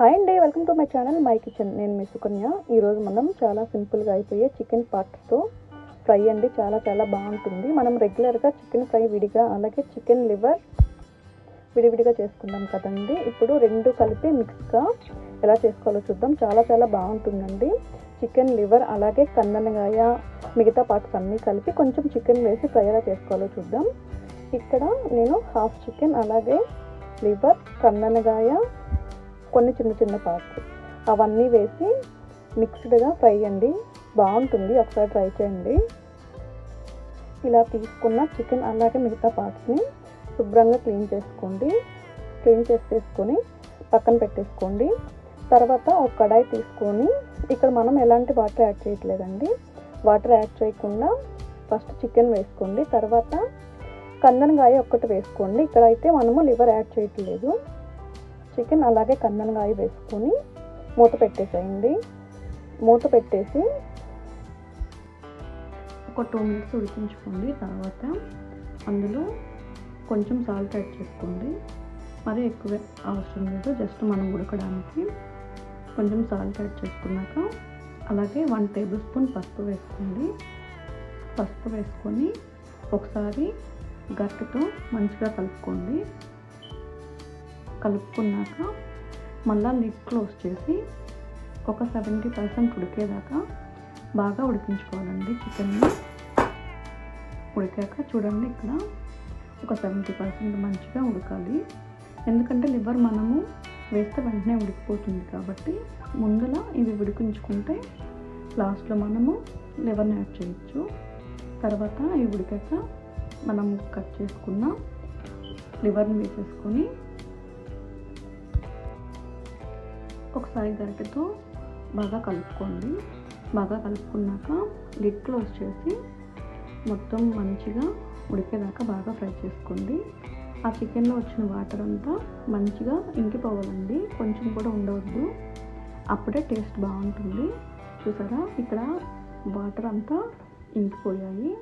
Hi అండి welcome to my channel my kitchen. నేను మీ సుకన్య. ఈరోజు మనం చాలా సింపుల్గా అయిపోయే చికెన్ పార్ట్స్తో ఫ్రై అండి. చాలా చాలా బాగుంటుంది. మనం రెగ్యులర్గా చికెన్ ఫ్రై విడిగా అలాగే చికెన్ లివర్ విడివిడిగా చేసుకుందాం కదండి. ఇప్పుడు రెండు కలిపి మిక్స్గా ఎలా చేసుకోవాలో చూద్దాం. చాలా చాలా బాగుంటుందండి. చికెన్ లివర్ అలాగే కందనగాయ మిగతా పార్ట్స్ అన్నీ కలిపి కొంచెం చికెన్ వేసి ఫ్రై ఎలా చేసుకోవాలో చూద్దాం. ఇక్కడ నేను హాఫ్ చికెన్ అలాగే లివర్ కందనగాయ కొన్ని చిన్న చిన్న పార్ట్స్. అవన్నీ వేసి మిక్స్డ్గా ఫ్రై అండి. బాగుంటుంది. ఒకసారి ట్రై చేయండి. ఇలా తీసుకున్న చికెన్ అలాగే మిగతా పార్ట్స్ని శుభ్రంగా క్లీన్ చేసుకోండి. క్లీన్ చేసేసుకొని పక్కన పెట్టేసుకోండి. తర్వాత ఒక కడాయి తీసుకొని ఇక్కడ మనం ఎలాంటి వాటర్ యాడ్ చేయట్లేదండి. వాటర్ యాడ్ చేయకుండా ఫస్ట్ చికెన్ వేసుకోండి. తర్వాత కందనగాయ ఒక్కటి వేసుకోండి. ఇక్కడ అయితే మనము లివర్ యాడ్ చేయట్లేదు. చికెన్ అలాగే కందనగాయ వేసుకొని మూత పెట్టేసేయండి. మూత పెట్టేసి ఒక టూ మినిట్స్ ఉడికించుకోండి. తర్వాత అందులో కొంచెం సాల్ట్ యాడ్ చేసుకోండి. మరీ ఎక్కువ అవసరం లేదు. జస్ట్ మనం ఉడకడానికి కొంచెం సాల్ట్ యాడ్ చేసుకున్నాక అలాగే వన్ టేబుల్ స్పూన్ పసుపు వేసుకోండి. పసుపు వేసుకొని ఒకసారి గట్టుతో మంచిగా కలుపుకోండి. కలుపుకున్నాక మళ్ళీ లిడ్ క్లోజ్ చేసి ఒక సెవెంటీ పర్సెంట్ ఉడికేదాకా బాగా ఉడికించుకోవాలండి చికెన్ని ఉడికాక చూడండి ఇక్కడ ఒక సెవెంటీ పర్సెంట్ మంచిగా ఉడకాలి. ఎందుకంటే లివర్ మనము వేస్తే వెంటనే ఉడికిపోతుంది కాబట్టి ముందల ఇవి ఉడికించుకుంటే లాస్ట్లో మనము లివర్ని యాడ్ చేయొచ్చు. తర్వాత ఇవి ఉడికాక మనం కట్ చేసుకున్న లివర్ని వేసేసుకొని ఒకసారి గరిటెతో బాగా కలుపుకోండి. బాగా కలుపుకున్నాక లిడ్ క్లోజ్ చేసి మొత్తం మంచిగా ఉడికేదాకా బాగా ఫ్రై చేసుకోండి. ఆ చికెన్లో వచ్చిన వాటర్ అంతా మంచిగా ఇంకిపోవాలండి. కొంచెం కూడా ఉండవద్దు. అప్పుడే టేస్ట్ బాగుంటుంది. చూసారా? ఇక్కడ వాటర్ అంతా ఇంకిపోయాయి.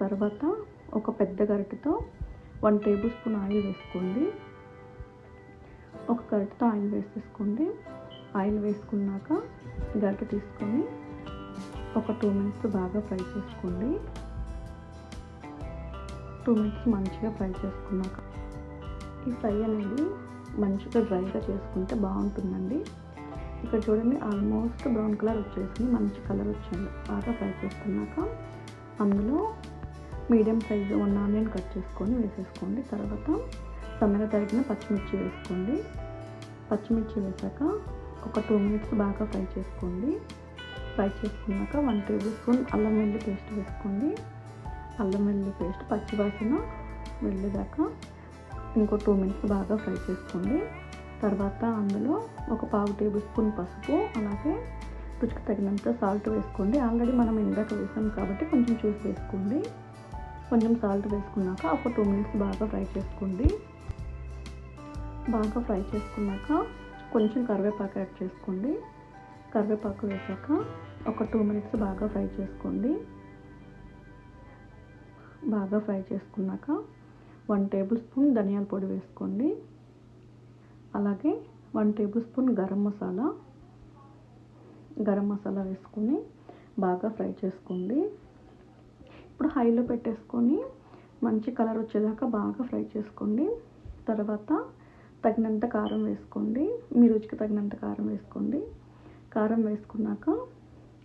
తర్వాత ఒక పెద్ద గరిటెతో వన్ టేబుల్ స్పూన్ ఆయిల్ వేసుకోండి. ఒక గరిటతో ఆయిల్ వేసేసుకోండి. ఆయిల్ వేసుకున్నాక గరిట తీసుకొని ఒక టూ మినిట్స్ బాగా ఫ్రై చేసుకోండి. టూ మినిట్స్ మంచిగా ఫ్రై చేసుకున్నాక ఈ ఫ్రై అనేది మంచిగా డ్రైగా చేసుకుంటే బాగుంటుందండి. ఇక్కడ చూడండి ఆల్మోస్ట్ బ్రౌన్ కలర్ వచ్చేసింది మంచి కలర్ వచ్చింది. బాగా ఫ్రై చేసుకున్నాక అందులో medium size one onion cut చేసుకొని వేసేసుకోండి. తర్వాత సన్నగా తరిగిన పచ్చిమిర్చి వేసుకోండి. పచ్చిమిర్చి వేసాక ఒక టూ మినిట్స్ బాగా ఫ్రై చేసుకోండి. ఫ్రై చేసుకున్నాక వన్ టేబుల్ స్పూన్ అల్లం వెల్లి పేస్ట్ వేసుకోండి. అల్లం వెల్లి పేస్ట్ పచ్చివాసన వెళ్ళేదాకా ఇంకో టూ మినిట్స్ బాగా ఫ్రై చేసుకోండి. తర్వాత అందులో ఒక పావు టేబుల్ స్పూన్ పసుపు అలాగే రుచికి తగినంత సాల్ట్ వేసుకోండి. ఆల్రెడీ మనం ఇందాక వేసాం కాబట్టి కొంచెం చూసి వేసుకోండి. కొంచెం సాల్ట్ వేసుకున్నాక ఒక టూ మినిట్స్ బాగా ఫ్రై చేసుకోండి. బాగా ఫ్రై చేసుకున్నాక కొంచెం కరివేపాకు యాడ్ చేసుకోండి. కరివేపాకు వేసాక ఒక టూ మినిట్స్ బాగా ఫ్రై చేసుకోండి. బాగా ఫ్రై చేసుకున్నాక వన్ టేబుల్ స్పూన్ ధనియాల పొడి వేసుకోండి. అలాగే one tablespoon garam masala garam masala వేసుకొని బాగా ఫ్రై చేసుకోండి. ఇప్పుడు హైలో పెట్టేసుకొని మంచి కలర్ వచ్చేదాకా బాగా ఫ్రై చేసుకోండి. తర్వాత తగినంత కారం వేసుకోండి. మీ రుచికి తగినంత కారం వేసుకోండి. కారం వేసుకున్నాక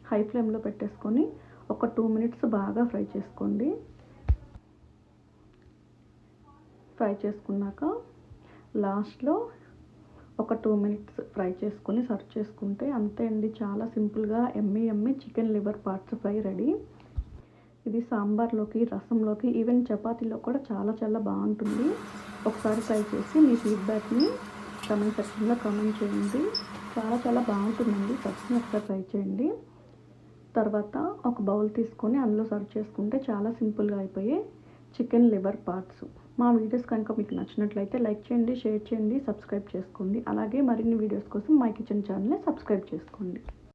హై ఫ్లేమ్లో పెట్టేసుకొని ఒక టూ మినిట్స్ బాగా ఫ్రై చేసుకోండి. ఫ్రై చేసుకున్నాక లాస్ట్లో ఒక టూ మినిట్స్ ఫ్రై చేసుకొని సర్వ్ చేసుకుంటే అంతే అండి. చాలా సింపుల్గా ఎమ్మి ఎమ్మి chicken liver parts fry ready. ఇది సాంబార్లోకి రసంలోకి ఈవెన్ చపాతీలో కూడా చాలా చాలా బాగుంటుంది. ఒకసారి ట్రై చేసి మీ ఫీడ్బ్యాక్ని కమెంట్ సెక్షన్లో కామెంట్ చేయండి. చాలా చాలా బాగుంటుందండి. ఫస్ట్ ఒకసారి ట్రై చేయండి. తర్వాత ఒక బౌల్ తీసుకొని అందులో సర్వ్ చేసుకుంటే చాలా సింపుల్గా అయిపోయే చికెన్ లివర్ పార్ట్స్ మా వీడియోస్ కనుక మీకు నచ్చినట్లయితే లైక్ చేయండి షేర్ చేయండి సబ్స్క్రైబ్ చేసుకోండి. అలాగే మరిన్ని వీడియోస్ కోసం మై కిచెన్ ఛానల్ని సబ్స్క్రైబ్ చేసుకోండి.